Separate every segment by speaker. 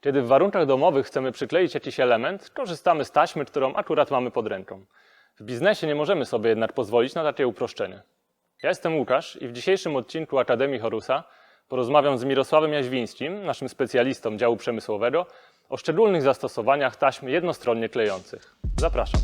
Speaker 1: Kiedy w warunkach domowych chcemy przykleić jakiś element, korzystamy z taśmy, którą akurat mamy pod ręką. W biznesie nie możemy sobie jednak pozwolić na takie uproszczenie. Ja jestem Łukasz i w dzisiejszym odcinku Akademii Horusa porozmawiam z Mirosławem Jaźwińskim, naszym specjalistą działu przemysłowego, o szczególnych zastosowaniach taśm jednostronnie klejących. Zapraszam.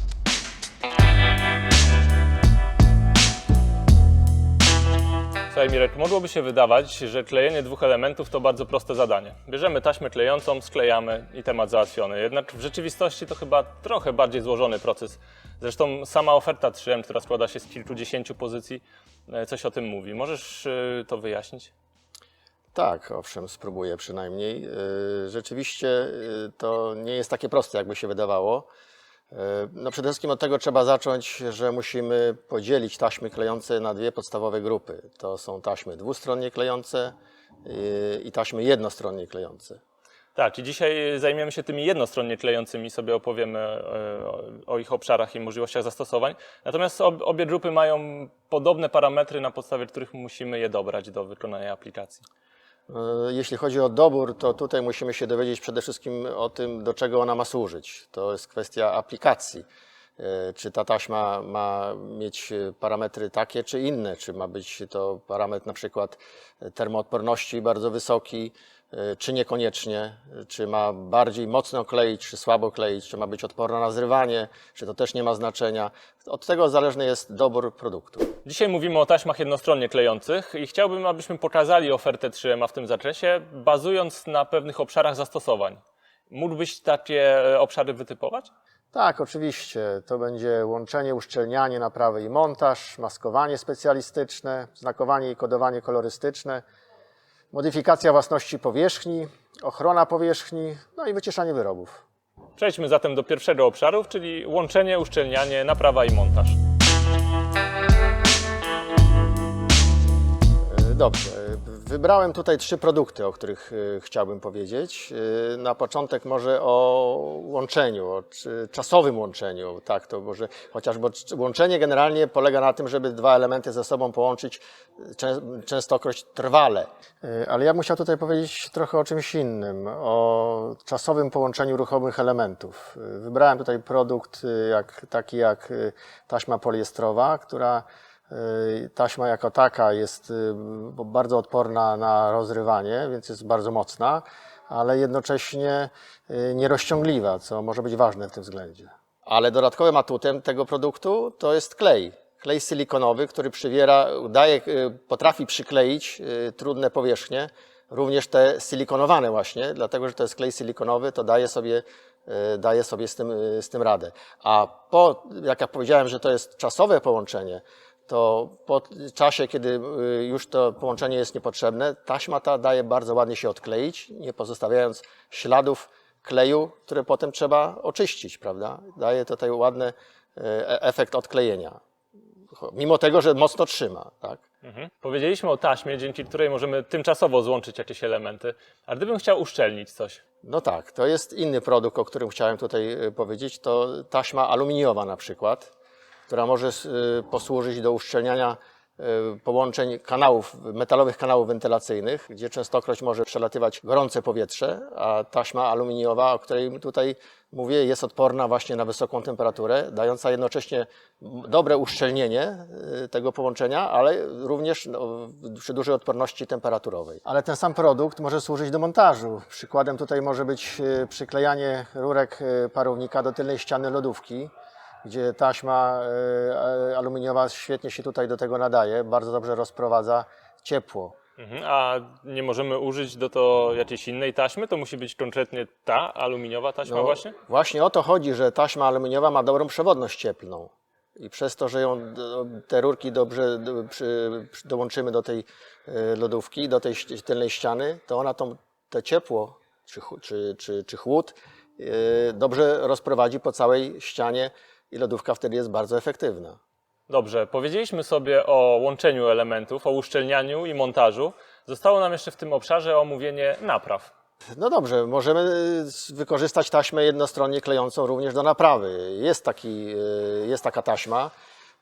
Speaker 1: Słuchaj Mirek, mogłoby się wydawać, że klejenie dwóch elementów to bardzo proste zadanie. Bierzemy taśmę klejącą, sklejamy i temat załatwiony. Jednak w rzeczywistości to chyba trochę bardziej złożony proces. Zresztą sama oferta 3M, która składa się z kilkudziesięciu pozycji, e, coś o tym mówi. Możesz e, to wyjaśnić?
Speaker 2: Tak, owszem, spróbuję przynajmniej. Yy, Rzeczywiście to nie jest takie proste, jakby się wydawało. Yy, No przede wszystkim od tego trzeba zacząć, że musimy podzielić taśmy klejące na dwie podstawowe grupy. To są taśmy dwustronnie klejące yy, i taśmy jednostronnie klejące.
Speaker 1: Tak, i dzisiaj zajmiemy się tymi jednostronnie klejącymi, sobie opowiemy e, o- ich obszarach i możliwościach zastosowań. Natomiast ob- obie grupy mają podobne parametry, na podstawie których musimy je dobrać do wykonania aplikacji.
Speaker 2: Yy, Jeśli chodzi o dobór, to tutaj musimy się dowiedzieć przede wszystkim o tym, do czego ona ma służyć. To jest kwestia aplikacji. Yy, Czy ta taśma ma mieć parametry takie czy inne? Czy ma być to parametr na przykład termoodporności bardzo wysoki, czy niekoniecznie? Czy ma bardziej mocno kleić, czy słabo kleić? Czy ma być odporna na zrywanie? Czy to też nie ma znaczenia? Od tego zależny jest dobór produktu.
Speaker 1: Dzisiaj mówimy o taśmach jednostronnie klejących i chciałbym, abyśmy pokazali ofertę 3M w tym zakresie, bazując na pewnych obszarach zastosowań. Mógłbyś takie e, obszary wytypować?
Speaker 2: Tak, oczywiście. To będzie łączenie, uszczelnianie, naprawy i montaż, maskowanie specjalistyczne, znakowanie i kodowanie kolorystyczne, modyfikacja własności powierzchni, ochrona powierzchni, no i wycieszanie wyrobów.
Speaker 1: Przejdźmy zatem do pierwszego obszaru, czyli łączenie, uszczelnianie, naprawa i montaż.
Speaker 2: E, Dobrze. Wybrałem tutaj trzy produkty, o których e, chciałbym powiedzieć. E, Na początek może o łączeniu, o czasowym łączeniu. Tak, to może chociaż, bo łączenie generalnie polega na tym, żeby dwa elementy ze sobą połączyć czę- częstokroć trwale. E, Ale ja bym chciał tutaj powiedzieć trochę o czymś innym, o czasowym połączeniu ruchomych elementów. Wybrałem tutaj produkt jak, taki jak taśma poliestrowa, która Taśma jako taka jest y, bardzo odporna na rozrywanie, więc jest bardzo mocna, ale jednocześnie y, nierozciągliwa, co może być ważne w tym względzie. Ale dodatkowym atutem tego produktu to jest klej. Klej silikonowy, który przywiera, daje, y, potrafi przykleić y, trudne powierzchnie, również te silikonowane właśnie, dlatego że to jest klej silikonowy, to daje sobie, y, daje sobie z, tym, y, z tym radę. A po, jak ja powiedziałem, że to jest czasowe połączenie, to po czasie, kiedy y, już to połączenie jest niepotrzebne, taśma ta daje bardzo ładnie się odkleić, nie pozostawiając śladów kleju, które potem trzeba oczyścić, prawda? Daje tutaj ładny y, e- efekt odklejenia. Mimo tego, że mocno trzyma, tak?
Speaker 1: Mhm. Powiedzieliśmy o taśmie, dzięki której możemy tymczasowo złączyć jakieś elementy. A gdybym chciał uszczelnić coś,
Speaker 2: No tak, to jest inny produkt, o którym chciałem tutaj y, powiedzieć. To taśma aluminiowa na przykład, która może y, posłużyć do uszczelniania y, połączeń kanałów, metalowych kanałów wentylacyjnych, gdzie częstokroć może przelatywać gorące powietrze, a taśma aluminiowa, o której tutaj mówię, jest odporna właśnie na wysoką temperaturę, dająca jednocześnie dobre uszczelnienie y, tego połączenia, ale również no, przy dużej odporności temperaturowej. Ale ten sam produkt może służyć do montażu. Przykładem tutaj może być przyklejanie rurek parownika do tylnej ściany lodówki, gdzie taśma y, aluminiowa świetnie się tutaj do tego nadaje, bardzo dobrze rozprowadza ciepło.
Speaker 1: mhm. a nie możemy użyć do to jakiejś innej taśmy? To musi być konkretnie ta aluminiowa taśma
Speaker 2: No,
Speaker 1: właśnie?
Speaker 2: Właśnie o to chodzi, że taśma aluminiowa ma dobrą przewodność cieplną. I przez to, że ją, te rurki dobrze dołączymy do tej e, lodówki, do tej tylnej ściany, to ona tą, te ciepło czy, czy, czy, czy chłód e, dobrze rozprowadzi po całej ścianie i lodówka wtedy jest bardzo efektywna.
Speaker 1: Dobrze, powiedzieliśmy sobie o łączeniu elementów, o uszczelnianiu i montażu. Zostało nam jeszcze w tym obszarze omówienie napraw.
Speaker 2: No dobrze, możemy y, wykorzystać taśmę jednostronnie klejącą również do naprawy. Jest, taki, y, jest taka taśma,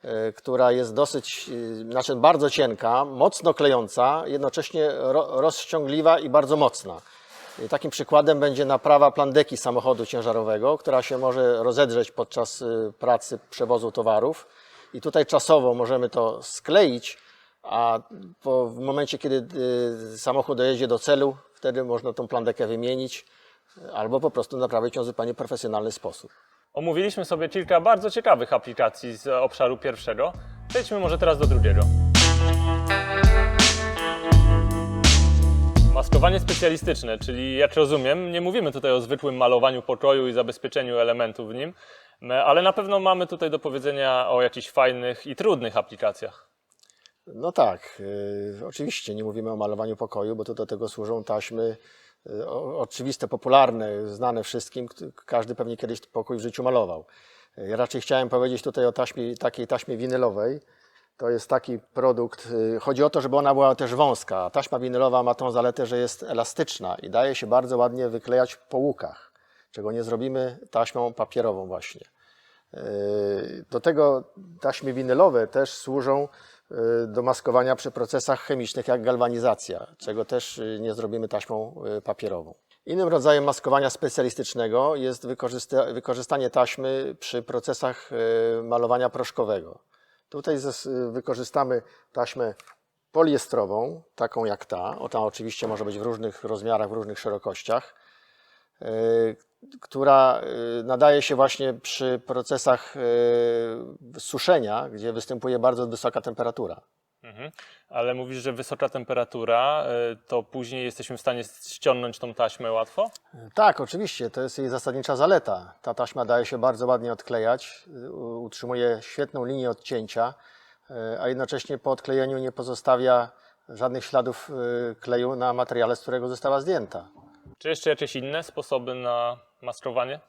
Speaker 2: y, która jest dosyć, znaczy bardzo cienka, mocno klejąca, jednocześnie ro, rozciągliwa i bardzo mocna. Takim przykładem będzie naprawa plandeki samochodu ciężarowego, która się może rozedrzeć podczas y, pracy przewozu towarów. I tutaj czasowo możemy to skleić, a w momencie, kiedy y, samochód dojedzie do celu, wtedy można tą plandekę wymienić y, albo po prostu naprawić ją w zupełnie profesjonalny sposób.
Speaker 1: Omówiliśmy sobie kilka bardzo ciekawych aplikacji z obszaru pierwszego. Przejdźmy może teraz do drugiego. Maskowanie specjalistyczne, czyli jak rozumiem, nie mówimy tutaj o zwykłym malowaniu pokoju i zabezpieczeniu elementów w nim, ale na pewno mamy tutaj do powiedzenia o jakichś fajnych i trudnych aplikacjach.
Speaker 2: No tak, y, oczywiście nie mówimy o malowaniu pokoju, bo to do tego służą taśmy o- oczywiste, popularne, znane wszystkim. Każdy pewnie kiedyś pokój w życiu malował. Ja raczej chciałem powiedzieć tutaj o taśmie, takiej taśmie winylowej. To jest taki produkt, y, chodzi o to, żeby ona była też wąska. Taśma winylowa ma tą zaletę, że jest elastyczna i daje się bardzo ładnie wyklejać po łukach, czego nie zrobimy taśmą papierową właśnie. Yy, Do tego taśmy winylowe też służą yy, do maskowania przy procesach chemicznych jak galwanizacja, czego też nie zrobimy taśmą papierową. Innym rodzajem maskowania specjalistycznego jest wykorzysta- wykorzystanie taśmy przy procesach malowania proszkowego. Tutaj wykorzystamy taśmę poliestrową, taką jak ta. O, oczywiście może być w różnych rozmiarach, w różnych szerokościach y, która y, nadaje się właśnie przy procesach y, suszenia, gdzie występuje bardzo wysoka temperatura.
Speaker 1: Mhm. Ale mówisz, że wysoka temperatura, y, to później jesteśmy w stanie ściągnąć tą taśmę łatwo?
Speaker 2: Tak, oczywiście, to jest jej zasadnicza zaleta. Ta taśma daje się bardzo ładnie odklejać, y, utrzymuje świetną linię odcięcia, y, a jednocześnie po odklejeniu nie pozostawia żadnych śladów kleju na materiale, z którego została zdjęta.
Speaker 1: Czy jeszcze jakieś inne sposoby na maskowanie?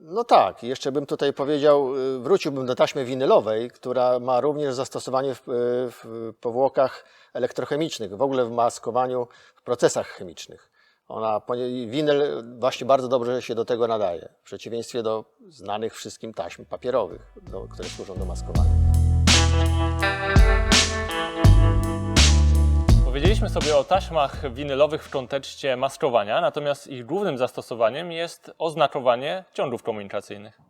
Speaker 2: No tak, jeszcze bym tutaj powiedział, y, wróciłbym do taśmy winylowej, która ma również zastosowanie w, y, w powłokach elektrochemicznych, w ogóle w maskowaniu w procesach chemicznych. Ona, winyl właśnie bardzo dobrze się do tego nadaje, w przeciwieństwie do znanych wszystkim taśm papierowych, do, które służą do maskowania.
Speaker 1: Powiedzieliśmy sobie o taśmach winylowych w kontekście maskowania, natomiast ich głównym zastosowaniem jest oznakowanie ciągów komunikacyjnych.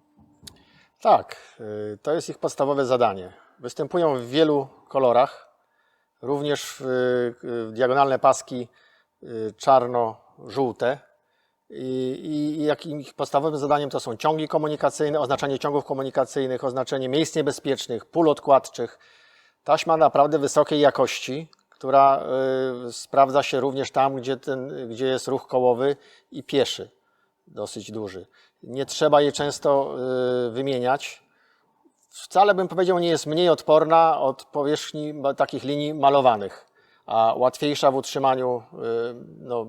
Speaker 2: Tak, y, to jest ich podstawowe zadanie. Występują w wielu kolorach, również w, y, diagonalne paski y, czarno-żółte. I, i, ich podstawowym zadaniem to są ciągi komunikacyjne, oznaczanie ciągów komunikacyjnych, oznaczenie miejsc niebezpiecznych, pól odkładczych. Taśma naprawdę wysokiej jakości, która y, sprawdza się również tam, gdzie, ten, gdzie jest ruch kołowy i pieszy dosyć duży. Nie trzeba jej często y, wymieniać. Wcale bym powiedział, nie jest mniej odporna od powierzchni takich linii malowanych, a łatwiejsza w utrzymaniu y, no,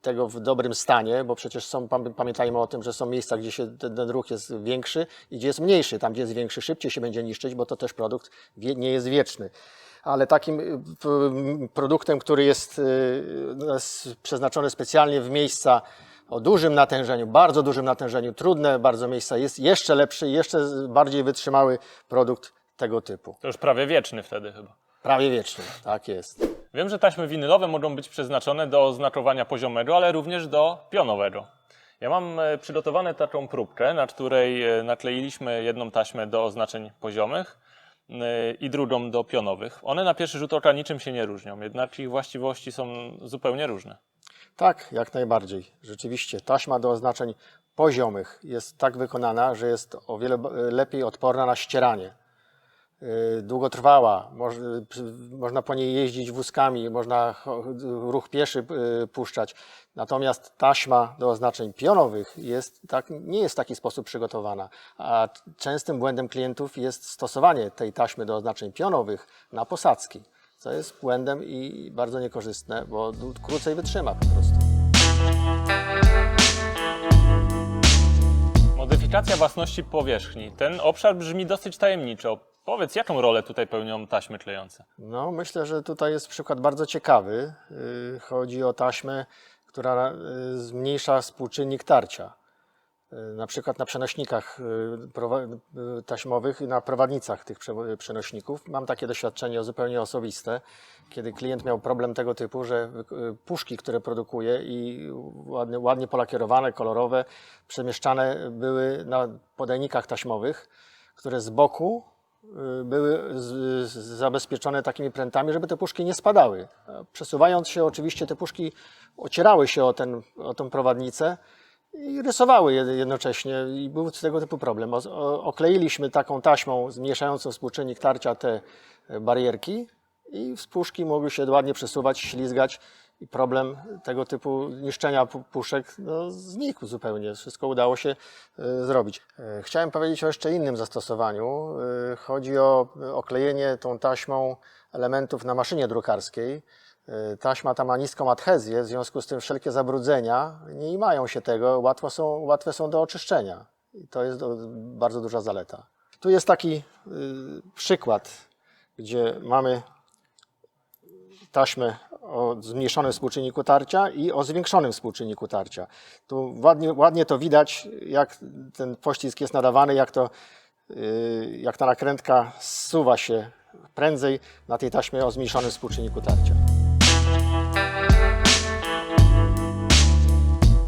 Speaker 2: tego w dobrym stanie, bo przecież są, pam- pamiętajmy o tym, że są miejsca, gdzie się ten, ten ruch jest większy i gdzie jest mniejszy. Tam, gdzie jest większy, szybciej się będzie niszczyć, bo to też produkt nie jest wieczny. Ale takim y, produktem, który jest y, przeznaczony specjalnie w miejsca o dużym natężeniu, bardzo dużym natężeniu, trudne bardzo miejsca, jest jeszcze lepszy, jeszcze bardziej wytrzymały produkt tego typu.
Speaker 1: To już prawie wieczny wtedy chyba.
Speaker 2: Prawie wieczny, tak jest.
Speaker 1: Wiem, że taśmy winylowe mogą być przeznaczone do oznakowania poziomego, ale również do pionowego. Ja mam e, przygotowane taką próbkę, na której e, nakleiliśmy jedną taśmę do oznaczeń poziomych i drugą do pionowych. One na pierwszy rzut oka niczym się nie różnią, jednak ich właściwości są zupełnie różne.
Speaker 2: Tak, jak najbardziej. Rzeczywiście, taśma do oznaczeń poziomych jest tak wykonana, że jest o wiele lepiej odporna na ścieranie. Yy, Długotrwała, można po niej jeździć wózkami, można ruch pieszy yy, puszczać. Natomiast taśma do oznaczeń pionowych jest tak, nie jest w taki sposób przygotowana. A częstym błędem klientów jest stosowanie tej taśmy do oznaczeń pionowych na posadzki, co jest błędem i bardzo niekorzystne, bo krócej wytrzyma po prostu.
Speaker 1: Modyfikacja własności powierzchni. Ten obszar brzmi dosyć tajemniczo. Powiedz, jaką rolę tutaj pełnią taśmy klejące?
Speaker 2: No, myślę, że tutaj jest przykład bardzo ciekawy. Yy, Chodzi o taśmę, która yy, zmniejsza współczynnik tarcia. y, na przykład na przenośnikach y, y, taśmowych i na prowadnicach tych prze- przenośników. Mam takie doświadczenie zupełnie osobiste, kiedy klient miał problem tego typu, że y, puszki, które produkuje i ładnie, ładnie polakierowane, kolorowe, przemieszczane były na podajnikach taśmowych, które z boku y, były z, z, zabezpieczone takimi prętami, żeby te puszki nie spadały. A Przesuwając się, oczywiście te puszki ocierały się o, ten, o tą prowadnicę i rysowały je- jednocześnie i był tego typu problem. O, o, okleiliśmy taką taśmą zmniejszającą współczynnik tarcia te e, barierki i puszki mogły się ładnie przesuwać, ślizgać i problem tego typu niszczenia pu- puszek no, znikł zupełnie. Wszystko udało się e, zrobić. E, Chciałem powiedzieć o jeszcze innym zastosowaniu. E, Chodzi o oklejenie tą taśmą elementów na maszynie drukarskiej. Taśma ta ma niską adhezję, w związku z tym wszelkie zabrudzenia nie mają się tego, łatwo są, łatwe są do oczyszczenia. I to jest bardzo duża zaleta. Tu jest taki przykład, gdzie mamy taśmę o zmniejszonym współczynniku tarcia i o zwiększonym współczynniku tarcia. Tu ładnie, ładnie to widać, jak ten poślizg jest nadawany, jak, to, y, jak ta nakrętka zsuwa się prędzej na tej taśmie o zmniejszonym współczynniku tarcia.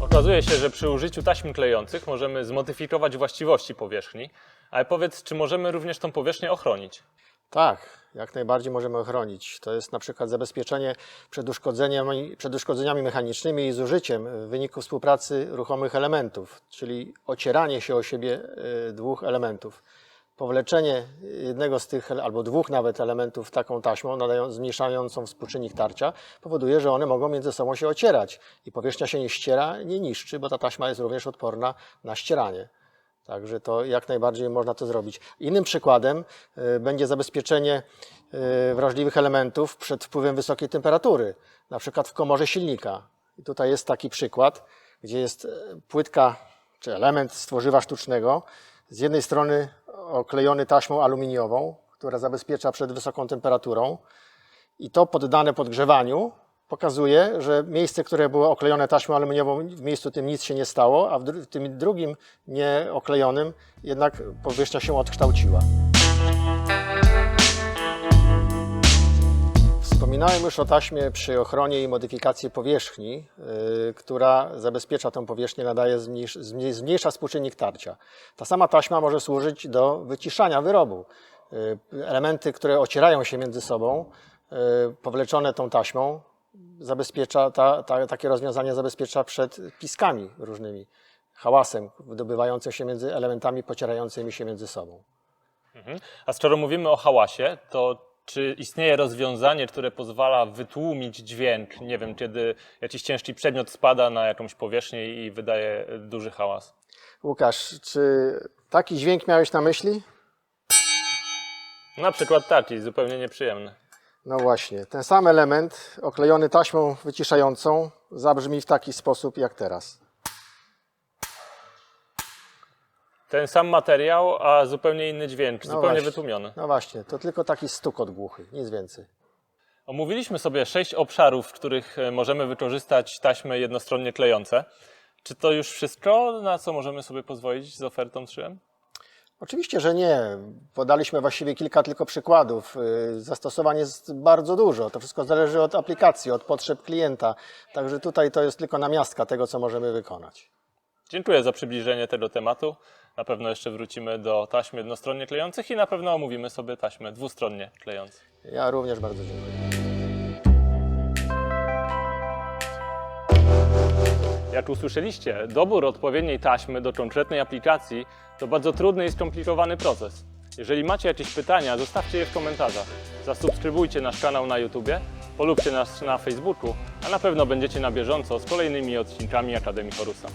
Speaker 1: Okazuje się, że przy użyciu taśm klejących możemy zmodyfikować właściwości powierzchni, ale powiedz, czy możemy również tą powierzchnię ochronić?
Speaker 2: Tak, jak najbardziej możemy ochronić. To jest na przykład zabezpieczenie przed uszkodzeniami, przed uszkodzeniami mechanicznymi i zużyciem w wyniku współpracy ruchomych elementów, czyli ocieranie się o siebie y, dwóch elementów. Powleczenie jednego z tych, albo dwóch nawet elementów taką taśmą, zmniejszającą współczynnik tarcia, powoduje, że one mogą między sobą się ocierać i powierzchnia się nie ściera, nie niszczy, bo ta taśma jest również odporna na ścieranie. Także to jak najbardziej można to zrobić. Innym przykładem y, będzie zabezpieczenie y, wrażliwych elementów przed wpływem wysokiej temperatury, na przykład w komorze silnika. I tutaj jest taki przykład, gdzie jest y, płytka czy element z tworzywa sztucznego, z jednej strony oklejony taśmą aluminiową, która zabezpiecza przed wysoką temperaturą, i to poddane podgrzewaniu pokazuje, że miejsce, które było oklejone taśmą aluminiową, w miejscu tym nic się nie stało, a w, dru- w tym drugim nieoklejonym jednak powierzchnia się odkształciła. Wspominałem już o taśmie przy ochronie i modyfikacji powierzchni, yy, która zabezpiecza tę powierzchnię, nadaje zmniejsz, zmniej- zmniejsza współczynnik tarcia. Ta sama taśma może służyć do wyciszania wyrobu. Yy, elementy, które ocierają się między sobą, yy, powleczone tą taśmą, zabezpiecza, ta, ta, takie rozwiązanie zabezpiecza przed piskami różnymi, hałasem wydobywającym się między elementami pocierającymi się między sobą.
Speaker 1: A skoro mówimy o hałasie, to czy istnieje rozwiązanie, które pozwala wytłumić dźwięk, nie wiem, kiedy jakiś ciężki przedmiot spada na jakąś powierzchnię i wydaje duży hałas?
Speaker 2: Łukasz, czy taki dźwięk miałeś na myśli?
Speaker 1: Na przykład taki, zupełnie nieprzyjemny.
Speaker 2: No właśnie, ten sam element oklejony taśmą wyciszającą zabrzmi w taki sposób jak teraz.
Speaker 1: Ten sam materiał, a zupełnie inny dźwięk,
Speaker 2: No
Speaker 1: zupełnie
Speaker 2: właśnie.
Speaker 1: wytłumiony.
Speaker 2: No właśnie, to tylko taki stukot głuchy, nic więcej.
Speaker 1: Omówiliśmy sobie sześć obszarów, w których e, możemy wykorzystać taśmy jednostronnie klejące. Czy to już wszystko, na co możemy sobie pozwolić z ofertą 3M?
Speaker 2: Oczywiście, że nie. Podaliśmy właściwie kilka tylko przykładów. Y, Zastosowań jest bardzo dużo. To wszystko zależy od aplikacji, od potrzeb klienta. Także tutaj to jest tylko namiastka tego, co możemy wykonać.
Speaker 1: Dziękuję za przybliżenie tego tematu. Na pewno jeszcze wrócimy do taśm jednostronnie klejących i na pewno omówimy sobie taśmy dwustronnie klejące.
Speaker 2: Ja również bardzo dziękuję.
Speaker 1: Jak usłyszeliście, dobór odpowiedniej taśmy do konkretnej aplikacji to bardzo trudny i skomplikowany proces. Jeżeli macie jakieś pytania, zostawcie je w komentarzach. Zasubskrybujcie nasz kanał na YouTube, polubcie nas na Facebooku, a na pewno będziecie na bieżąco z kolejnymi odcinkami Akademii Horusa.